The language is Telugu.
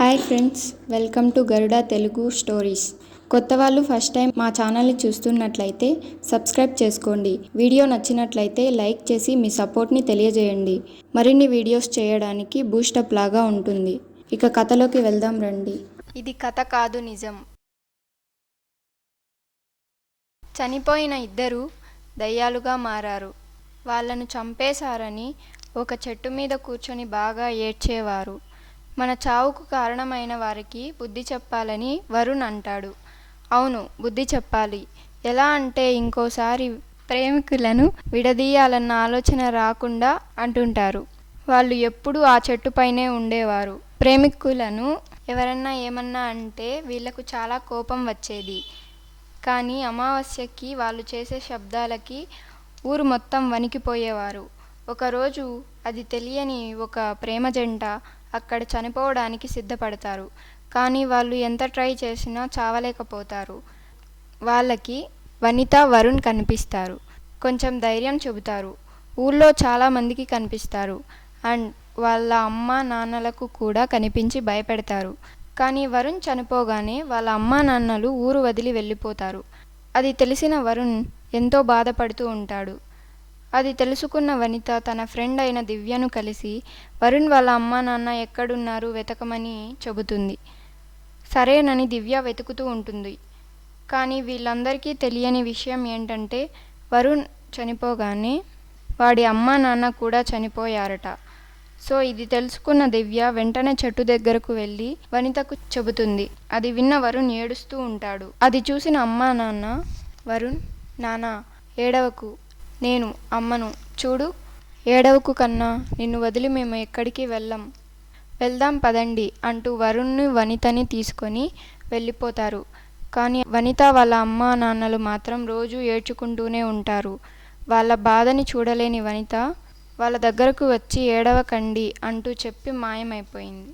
Hi friends welcome to Garuda Telugu stories. కొత్త వాళ్ళు ఫస్ట్ టైం మా ఛానల్ని చూస్తున్నట్లయితే సబ్స్క్రైబ్ చేసుకోండి. వీడియో నచ్చినట్లయితే లైక్ చేసి మీ సపోర్ట్ని తెలియజేయండి. మరిన్ని వీడియోస్ చేయడానికి బూస్టప్ లాగా ఉంటుంది. ఇక కథలోకి వెళ్దాం రండి. ఇది కథ కాదు నిజం. చనిపోయిన ఇద్దరు దయ్యాలుగా మారారు. వాళ్ళను చంపేశారని ఒక చెట్టు మీద కూర్చొని బాగా ఏడ్చేవారు. మన చావుకు కారణమైన వారికి బుద్ధి చెప్పాలని వరుణ్ అంటాడు. అవును బుద్ధి చెప్పాలి. ఎలా అంటే ఇంకోసారి ప్రేమికులను విడదీయాలన్న ఆలోచన రాకుండా అంటుంటారు. వాళ్ళు ఎప్పుడూ ఆ చెట్టుపైనే ఉండేవారు. ప్రేమికులను ఎవరన్నా ఏమన్నా అంటే వీళ్ళకు చాలా కోపం వచ్చేది. కానీ అమావాస్యకి వాళ్ళు చేసే శబ్దాలకి ఊరు మొత్తం వణికిపోయేవారు. ఒకరోజు అది తెలియని ఒక ప్రేమ జంట అక్కడ చనిపోవడానికి సిద్ధపడతారు. కానీ వాళ్ళు ఎంత ట్రై చేసినా చావలేకపోతారు. వాళ్ళకి వనిత వరుణ్ కనిపిస్తారు. కొంచెం ధైర్యం చెబుతారు ఊళ్ళో చాలామందికి కనిపిస్తారు. అండ్ వాళ్ళ అమ్మ నాన్నలకు కూడా కనిపించి భయపెడతారు. కానీ వరుణ్ చనిపోగానే వాళ్ళ అమ్మా నాన్నలు ఊరు వదిలి వెళ్ళిపోతారు. అది తెలిసిన వరుణ్ ఎంతో బాధపడుతూ ఉంటాడు. అది తెలుసుకున్న వనిత తన ఫ్రెండ్ అయిన దివ్యను కలిసి వరుణ్ వాళ్ళ అమ్మా నాన్న ఎక్కడున్నారు? వెతకమని చెబుతుంది. సరేనని దివ్య వెతుకుతూ ఉంటుంది. కానీ వీళ్ళందరికీ తెలియని విషయం ఏంటంటే వరుణ్ చనిపోగానే వాడి అమ్మా నాన్న కూడా చనిపోయారట. సో ఇది తెలుసుకున్న దివ్య వెంటనే చెట్టు దగ్గరకు వెళ్ళి వనితకు చెబుతుంది. అది విన్న వరుణ్ ఏడుస్తూ ఉంటాడు. అది చూసిన అమ్మా నాన్న వరుణ్ నానా ఏడవకు. నేను అమ్మను చూడు ఏడవకు కన్నా నిన్ను వదిలి మేము ఎక్కడికి వెళ్ళం. వెళ్దాం పదండి అంటూ వరుణ్ని వనితని తీసుకొని వెళ్ళిపోతారు. కానీ వనిత వాళ్ళ అమ్మా నాన్నలు మాత్రం రోజు ఏడ్చుకుంటూనే ఉంటారు. వాళ్ళ బాధని చూడలేని వనిత వాళ్ళ దగ్గరకు వచ్చి ఏడవకండి అంటూ చెప్పి మాయమైపోయింది.